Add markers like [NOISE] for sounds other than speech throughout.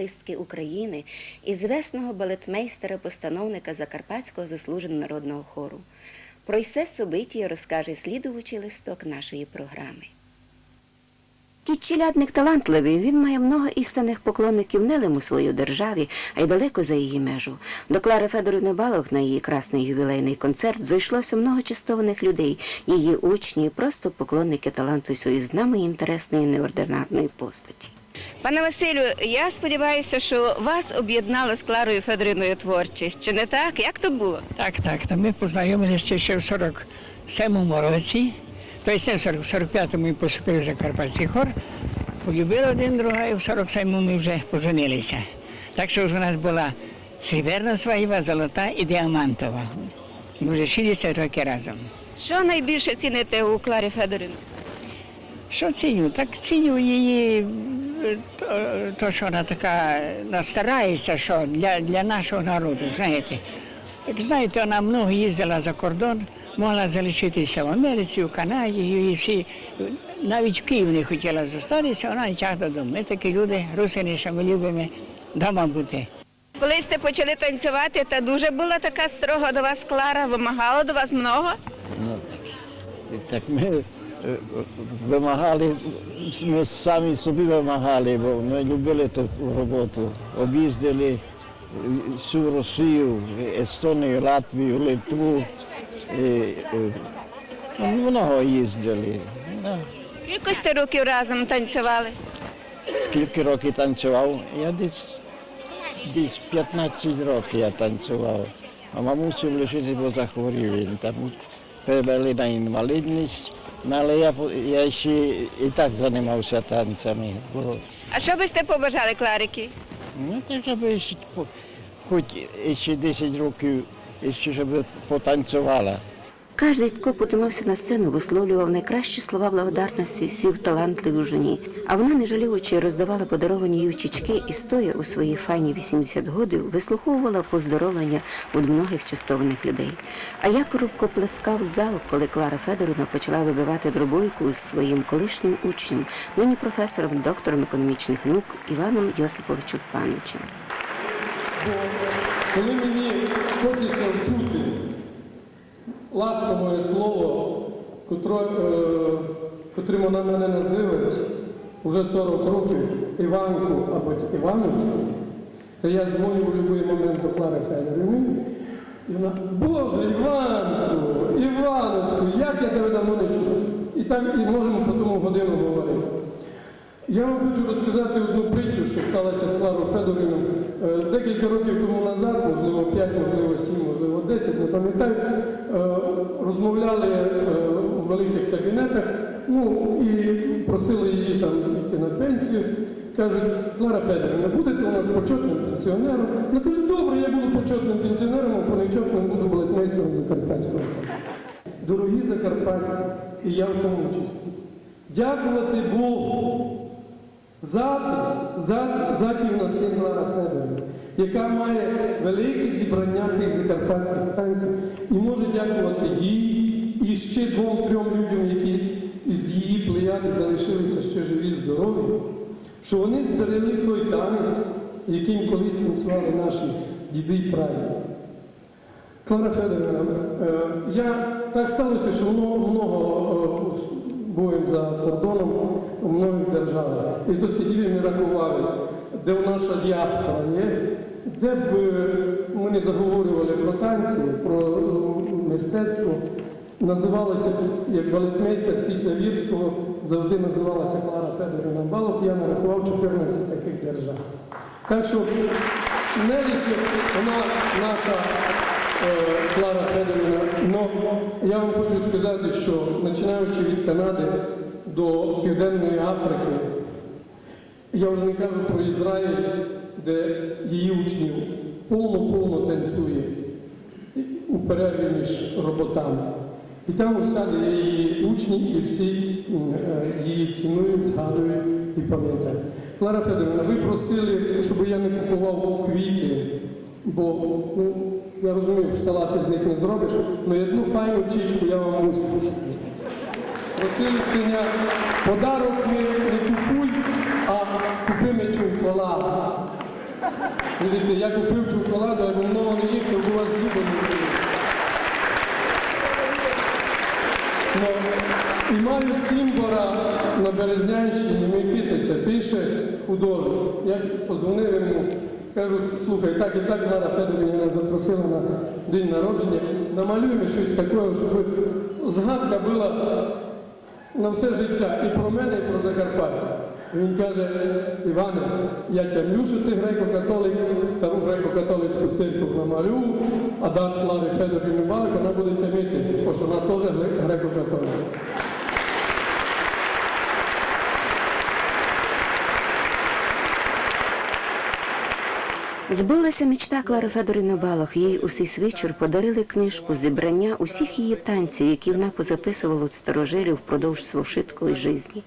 артистки України і звесного балетмейстера-постановника Закарпатського заслуженого народного хору. Про ісе собиття розкаже слідувачий листок нашої програми. Кіт челядник талантливий, він має много істинних поклонників не у своїй державі, а й далеко за її межу. До Клари Федорівни Балох на її красний ювілейний концерт зайшлося много чистованих людей, її учні, і просто поклонники таланту цієї знамої інтересної неординарної постаті. Пане Василю, я сподіваюся, що вас об'єднала з Кларою Федорівною творчість. Чи не так? Як то було? Так, так. Та ми познайомилися ще в 47-му році. Тобто в 45-му ми поступили в Закарпатський хор, полюбили один друга, і в 47-му ми вже поженилися. Так що ж у нас була сріберна свадьба, золота і діамантова. Ми вже 60 років разом. Що найбільше ціните у Кларі Федорівні? Що ціню? Так ціню її, то, то, що вона така ну, старається, що для, для нашого народу, знаєте. Як знаєте, вона много їздила за кордон, могла залишитися в Америці, в Канаді, і всі, навіть в Київ не хотіла зостатися, вона і тяг додому. Ми такі люди, русини, що ми любимо вдома бути. Коли сте почали танцювати, та дуже була така строга до вас Клара, вимагала до вас много? Ну, так ми вимагали, ми самі собі вимагали, бо ми любили ту роботу. Об'їздили всю Росію, Естонію, Латвію, Литву. Е, ну, много їздили. Скільки сте років разом танцювали? Скільки років танцював? Я десь, десь 15 років я танцював. А мамусю лишити, бо захворів він. Там перевели на інвалідність. Ну, але я, я ще і так займався танцями. А що би сте побажали Кларики? ну, так, щоб ще, хоч ще 10 років, ще щоб потанцювала. Кожний тко подимався на сцену, висловлював найкращі слова благодарності сів талантливій жені, а вона, не жаліючи, роздавала подаровані їй чічки і стоя у своїй файні 80 годів, вислуховувала поздоровлення від многих частованих людей. А як рубко плескав зал, коли Клара Федоровна почала вибивати дробойку з своїм колишнім учнем, нині професором, доктором економічних наук Іваном Йосиповичем Паничем. Коли мені хочеться ласкове слово, е, котрим вона мене називає вже 40 років Іванку або Івановичу, то я дзвоню в будь-який момент до Клари Федорівни, і вона, Боже, Іванку, Іваночку, як я тебе давно не чув. І так і можемо по тому годину говорити. Я вам хочу розказати одну притчу, що сталася з Кларою Федорівною. Е, Декілька років тому назад, можливо 5, можливо 7, можливо 10, не пам'ятаю, е, розмовляли е, у великих кабінетах, ну і просили її там йти на пенсію. Кажуть, Клара Федорівна, будете у нас почетним пенсіонером? Вона каже, добре, я буду почетним пенсіонером, а понечетним буду балетмейстером Закарпатського. Дорогі закарпатці, і я в тому числі, дякувати Богу Завтра у нас є Клара Федорівна, яка має велике зібрання тих закарпатських танців і може дякувати їй і ще двом-трьом людям, які із її плеяди залишилися ще живі, здорові, що вони зберегли той танець, яким колись танцювали наші діди і прадіди. Клара Федорівна, е, я так сталося, що много, много був за кордоном у многих державах. І то сиділи не рахували, де наша діаспора є, де б ми не заговорювали про танці, про е, мистецтво. Називалося, як балетмейстер після Вірського, завжди називалася Клара Федорівна Балох, я нарахував 14 таких держав. Так що не лише вона наша е, Клара Федорівна, я вам хочу сказати, що починаючи від Канади до Південної Африки, я вже не кажу про Ізраїль, де її учнів повно-повно танцює у перерві між роботами. І там усяде її учні, і всі е, її цінують, згадують і пам'ятають. Клара Федорівна, ви просили, щоб я не купував квіти, бо ну, я розумію, що салати з них не зробиш, але одну файну чічку я вам мушу. Просили з подарок не, не купуй, а купи мечу кола. Видите, я купив чоколаду, а много не їсти, бо у вас зуби не. Ну, і мають Сімбора на Березнянщині, Микитися, пише художник. Я позвонив йому, кажу, слухай, так і так Лара Федорівна запросила на день народження, намалюй щось таке, щоб згадка була на все життя і про мене, і про Закарпаття. Він каже, Іване, я тямлю, що ти греко-католик, стару греко-католицьку церкву намалю, а даш Клари Федорівну балик, вона буде тямити, бо що вона теж гре- Збулася мечта Клари Федорівни Балах. Їй у цей вечір подарили книжку зібрання усіх її танців, які вона позаписувала від старожилів впродовж свого шиткої житті.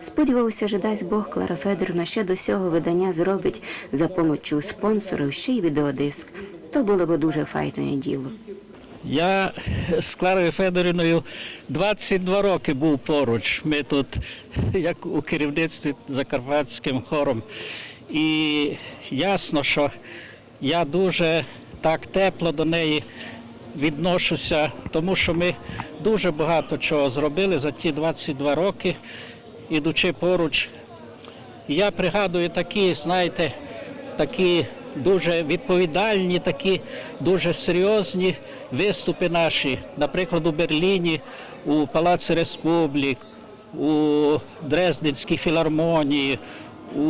Сподівався, що дасть Бог Клара Федорівна ще до цього видання зробить за помочю спонсорів ще й відеодиск. То було б дуже файне діло. Я з Кларою Федорівною 22 роки був поруч. Ми тут, як у керівництві Закарпатським хором. І ясно, що я дуже так тепло до неї відношуся, тому що ми дуже багато чого зробили за ті 22 роки, ідучи поруч. Я пригадую такі, знаєте, такі дуже відповідальні, такі дуже серйозні виступи наші, наприклад, у Берліні, у Палаці Республік, у Дрезденській філармонії, у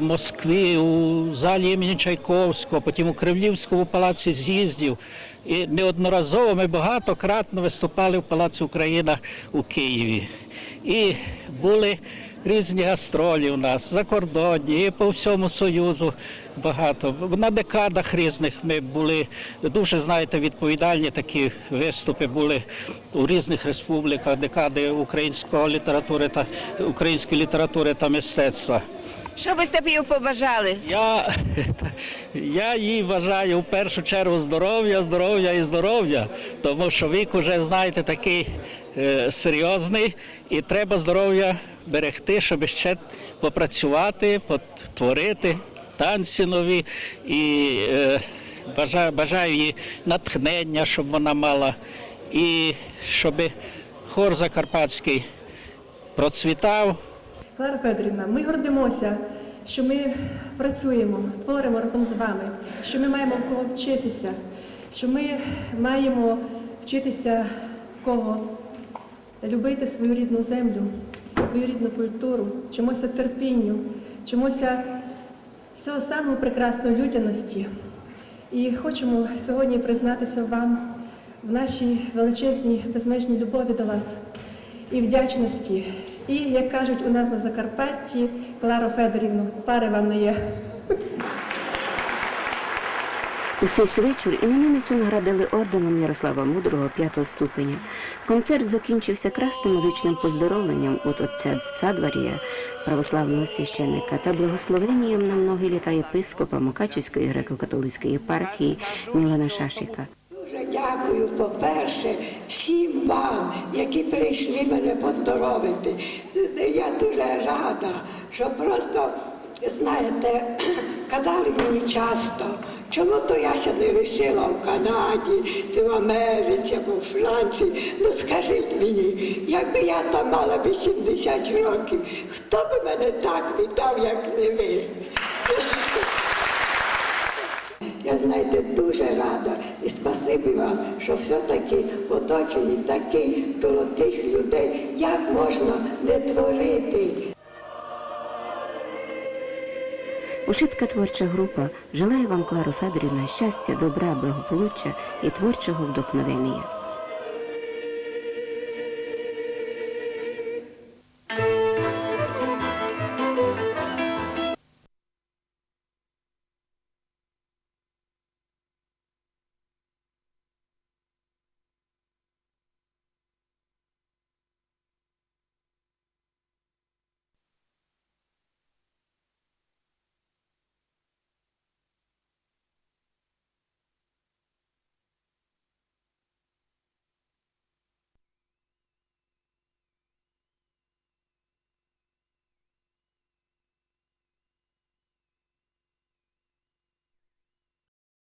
Москві, у залі імені Чайковського, потім у Кремлівському палаці з'їздів. І неодноразово ми багатократно виступали в Палаці Україна у Києві. І були різні гастролі у нас, закордонні, і по всьому Союзу багато. На декадах різних ми були дуже, знаєте, відповідальні такі виступи були у різних республіках, декади української літератури та української літератури та мистецтва. Що ви собі побажали? Я, [LAUGHS] я їй бажаю в першу чергу здоров'я, здоров'я і здоров'я, тому що вік уже, знаєте, такий е, серйозний, і треба здоров'я берегти, щоб ще попрацювати, потворити танці нові. І е, бажаю, бажаю їй натхнення, щоб вона мала, і щоб хор Закарпатський процвітав. Клара Федорівна, ми гордимося, що ми працюємо, творимо разом з вами, що ми маємо в кого вчитися, що ми маємо вчитися в кого любити свою рідну землю, свою рідну культуру, чомуся терпінню, чомуся всього самого прекрасної людяності. І хочемо сьогодні признатися вам в нашій величезній безмежній любові до вас і вдячності. І, як кажуть у нас на Закарпатті, Кларо Федорівну, пари вам не є. У цей вечір іменинницю наградили орденом Ярослава Мудрого п'ятого ступеня. Концерт закінчився красним музичним поздоровленням від отця Садварія, православного священника, та благословенням на многі літа єпископа Мукачівської греко-католицької єпархії Мілана Шашика. По-перше, всім вам, які прийшли мене поздоровити. Я дуже рада, що просто, знаєте, [CLEARS THROAT] казали мені часто, чому то я ся не лишила в Канаді, в Америці або в Франції. Ну скажіть мені, якби я там мала 80 років, хто би мене так вітав, як не ви? Я, знаєте, дуже рада і спасибі вам, що все-таки в оточенні таких золотих людей, як можна не творити. Ушитка творча група желає вам, Клару Федорівна, щастя, добра, благополуччя і творчого вдохновення.